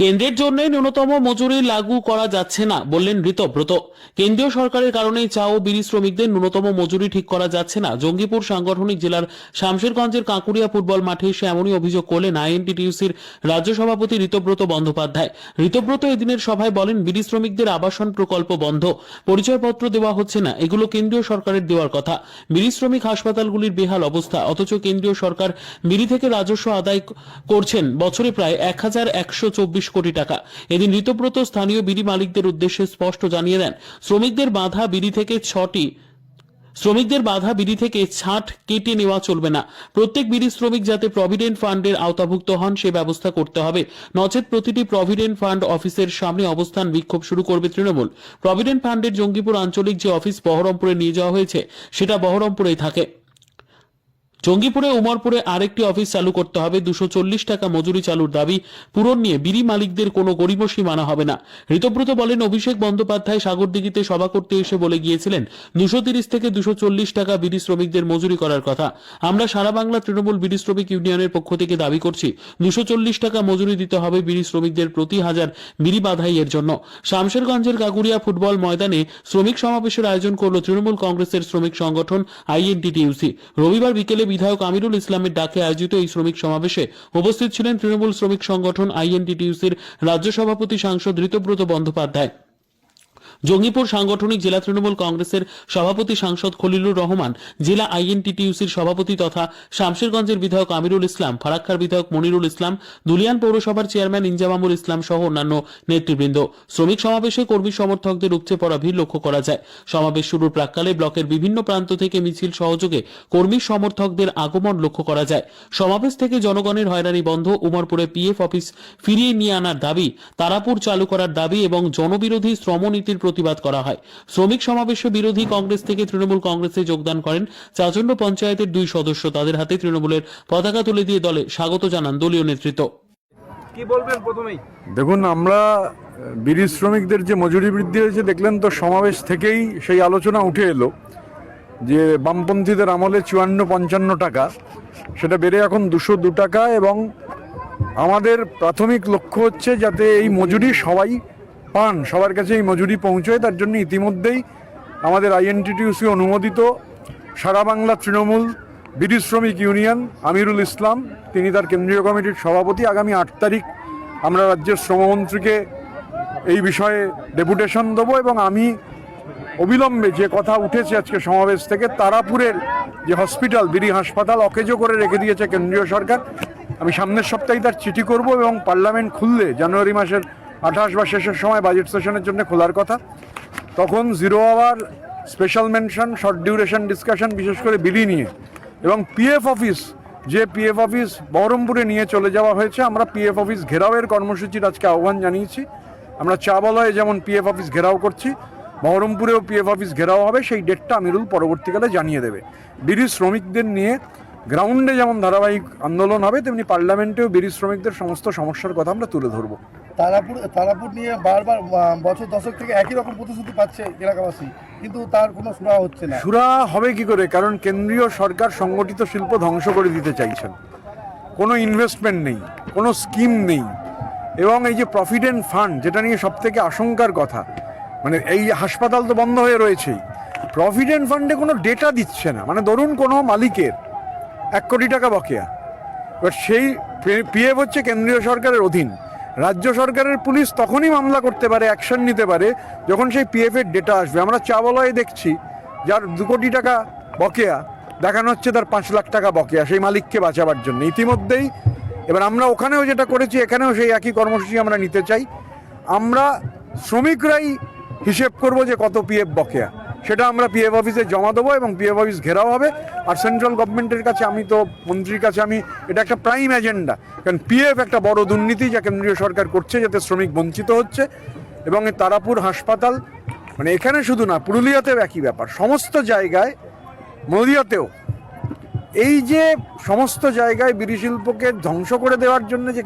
কেন্দ্রের জন্য ন্যূনতম মজুরি লাগু করা যাচ্ছে না, বললেন ঋতব্রত কেন্দ্রীয় সরকারের কারণেই চা ও বিড়ি শ্রমিকদের ন্যূনতম মজুরি ঠিক করা যাচ্ছে না। জঙ্গিপুর সাংগঠনিক জেলার শামশেরগঞ্জের কাঁকুড়িয়া ফুটবল মাঠে এসে এমনই অভিযোগ করলেন আইএনটিটিউসির রাজ্য সভাপতি ঋতব্রত বন্দ্যোপাধ্যায়। ঋতব্রত এদিনের সভায় বলেন, বিড়ি শ্রমিকদের আবাসন প্রকল্প বন্ধ, পরিচয়পত্র দেওয়া হচ্ছে না, এগুলো কেন্দ্রীয় সরকারের দেওয়ার কথা। বিড়ি শ্রমিক হাসপাতালগুলির বেহাল অবস্থা, অথচ কেন্দ্রীয় সরকার বিড়ি থেকে রাজস্ব আদায় করছেন, বছরে প্রায় এক হাজার একশো চব্বিশ কোটি টাকা। এদিন ঋতব্রত স্থানীয় বিড়ি মালিকদের উদ্দেশ্যে স্পষ্ট জানিয়ে দেন, শ্রমিকদের বাধা বিড়ি থেকে ছটি, শ্রমিকদের বাধা বিড়ি থেকে ছাঁট কেটে নেওয়া চলবে না। প্রত্যেক বিড়ি শ্রমিক যাতে প্রভিডেন্ট ফান্ডের আওতাভুক্ত হন, সে ব্যবস্থা করতে হবে। নচেত প্রতিটি প্রভিডেন্ট ফান্ড অফিসের সামনে অবস্থান বিক্ষোভ শুরু করবে তৃণমূল। প্রভিডেন্ট ফান্ডের জঙ্গিপুর আঞ্চলিক যে অফিস বহরমপুরে নিয়ে যাওয়া হয়েছে, সেটা বহরমপুরেই থাকে। জঙ্গিপুরে উমরপুরে আরেকটি অফিস চালু করতে হবে। দুশো চল্লিশ টাকা মজুরি চালুর দাবি পূরণ নিয়ে বিড়ি মালিকদের কোনো গরিমসি মানা হবে না। ঋতব্রত বলেন, অভিষেক বন্দ্যোপাধ্যায় সাগরদিঘিতে সভা করতে এসে বলে গিয়েছিলেন, দুশো তিরিশ থেকে দুশো চল্লিশ টাকা বিড়ি শ্রমিকদের মজুরি করার কথা। আমরা সারা বাংলা তৃণমূল বিড়ি শ্রমিক ইউনিয়নের পক্ষ থেকে দাবি করছি, দুশো চল্লিশ টাকা মজুরি দিতে হবে বিড়ি শ্রমিকদের প্রতি হাজার বিড়ি বাধাইয়ের জন্য। শামশেরগঞ্জের কাগুড়িয়া ফুটবল ময়দানে শ্রমিক সমাবেশের আয়োজন করল তৃণমূল কংগ্রেসের শ্রমিক সংগঠন আইএনটিটিউসি। রবিবার বিকেলে বিধায়ক আমিরুল ইসলামের ডাকে আয়োজিত এই শ্রমিক সমাবেশে উপস্থিত ছিলেন তৃণমূল শ্রমিক সংগঠন আইএনটিটিউসির রাজ্য সভাপতি সাংসদ ঋতব্রত বন্দ্যোপাধ্যায়। জঙ্গিপুর সাংগঠনিক জেলা তৃণমূল কংগ্রেসের সভাপতি সাংসদ খলিলুর রহমান, জেলা আইএনটিটিউসির সভাপতি তথা শামশেরগঞ্জের বিধায়ক আমিরুল ইসলাম, ফারাক্কার বিধায়ক মনিরুল ইসলাম, দুলিয়ান পৌরসভার চেয়ারম্যান ইনজামামুল ইসলাম সহ অন্যান্য নেতৃবৃন্দ। শ্রমিক সমাবেশে কর্মী সমর্থকদের উপচে পড়া ভিড় লক্ষ্য করা যায়। সমাবেশ শুরুর প্রাককালে ব্লকের বিভিন্ন প্রান্ত থেকে মিছিল সহযোগে কর্মী সমর্থকদের আগমন লক্ষ্য করা যায়। সমাবেশ থেকে জনগণের হয়রানি বন্ধ। উমরপুরে পিএফ অফিস ফিরিয়ে নিয়ে আনার দাবি, তারাপুর চালু করার দাবি এবং জনবিরোধী শ্রমনীতির প্রতিবাদ করা হয়। শ্রমিক সমাবেশে বিরোধী কংগ্রেস থেকে তৃণমূল কংগ্রেসে যোগদান করেন চাচণ্ড পঞ্চায়েতের দুই সদস্য। তাদের হাতে তৃণমূলের পতাকা তুলে দিয়ে দলে স্বাগত জানান দলীয় নেতৃত্ব। কি বলবেন প্রথমেই? দেখুন আমরা বিড়ি শ্রমিকদের যে মজুরি বৃদ্ধি হয়েছে দেখলেন তো সমাবেশ থেকেই সেই আলোচনা উঠে এলো যে বামপন্থীদের আমলে চুয়ান্ন পঞ্চান্ন টাকা সেটা বেড়ে এখন দুশো দু টাকা এবং আমাদের প্রাথমিক লক্ষ্য হচ্ছে যাতে এই মজুরি সবাই পান, সবার কাছে এই মজুরি পৌঁছয়, তার জন্য ইতিমধ্যেই আমাদের আইএনটিটিউসি অনুমোদিত সারা বাংলা তৃণমূল বিড়ি শ্রমিক ইউনিয়ন, আমিরুল ইসলাম, তিনি তার কেন্দ্রীয় কমিটির সভাপতি। আগামী আট তারিখ আমরা রাজ্যের শ্রমমন্ত্রীকে এই বিষয়ে ডেপুটেশন দেবো এবং আমি অবিলম্বে যে কথা উঠেছে আজকে সমাবেশ থেকে, তারাপুরের যে হসপিটাল, বিড়ি হাসপাতাল, অকেজো করে রেখে দিয়েছে কেন্দ্রীয় সরকার, আমি সামনের সপ্তাহে তার চিঠি করব এবং পার্লামেন্ট খুললে জানুয়ারি মাসের আঠাশ বা শেষের সময় বাজেট সেশনের জন্য খোলার কথা। তখন zero hour special mention short duration discussion বিশেষ করে বিলি নিয়ে এবং পিএফ অফিস যে পিএফ অফিস বহরমপুরে নিয়ে চলে যাওয়া হয়েছে, আমরা পিএফ অফিস ঘেরাওয়ের কর্মসূচির আজকে আহ্বান জানিয়েছি। আমরা চা বলয়ে যেমন পিএফ অফিস ঘেরাও করছি, বহরমপুরেও পিএফ অফিস ঘেরাও হবে, সেই ডেটটা আমিরুল পরবর্তীকালে জানিয়ে দেবে। বিড়ি শ্রমিকদের নিয়ে গ্রাউন্ডে যেমন ধারাবাহিক আন্দোলন হবে, তেমনি পার্লামেন্টেও বিড়ি শ্রমিকদের সমস্ত সমস্যার কথা আমরা তুলে ধরবো। তারাপুর তারাপুর নিয়ে বারবার বছর দশক থেকে একই রকম প্রতিশ্রুতি পাচ্ছে এলাকাবাসী। কিন্তু তার কোনো সুরা হচ্ছে না। সুরা হবে কি করে? কারণ কেন্দ্রীয় সরকার সংগঠিত শিল্প ধ্বংস করে দিতে চাইছেন। কোনো ইনভেস্টমেন্ট নেই, কোনো স্কিম নেই। এবং এই যে প্রভিডেন্ট ফান্ড যেটা নিয়ে সব থেকে আশঙ্কার কথা মানে এই হাসপাতাল তো বন্ধ হয়ে রয়েছেই। প্রভিডেন্ট ফান্ডে কোনো ডেটা দিচ্ছে না। মানে ধরুন কোনো মালিকের এক কোটি টাকা বকেয়া। এবার সেই পিএফ হচ্ছে কেন্দ্রীয় সরকারের অধীন। রাজ্য সরকারের পুলিশ তখনই মামলা করতে পারে অ্যাকশন নিতে পারে, যখন সেই পিএফ এর ডেটা আসবে। আমরা চা বলয়ে দেখছি, যার দু কোটি টাকা বকেয়া, দেখানো হচ্ছে তার পাঁচ লাখ টাকা বকেয়া, সেই মালিককে বাঁচাবার জন্য। ইতিমধ্যেই, এবার আমরা ওখানেও যেটা করেছি, এখানেও সেই একই কর্মসূচি আমরা নিতে চাই। আমরা শ্রমিকরাই হিসেব করব যে কত পিএফ বকেয়া। সেটা আমরা পিএফ অফিসে জমা দেবো এবং পিএফ অফিস ঘেরাও হবে। আর সেন্ট্রাল গভর্নমেন্টের কাছে আমি তো, মন্ত্রীর কাছে আমি, এটা একটা প্রাইম এজেন্ডা কারণ পিএফ একটা বড় দুর্নীতি যা কেন্দ্রীয় সরকার করছে যাতে শ্রমিক বঞ্চিত হচ্ছে। এবং তারাপুর হাসপাতাল মানে এখানে শুধু না, পুরুলিয়াতেও একই ব্যাপার। সমস্ত জায়গায়, নদিয়াতেও, এই যে সমস্ত জায়গায় বিড়ি শিল্পকে ধ্বংস করে দেওয়ার জন্য যে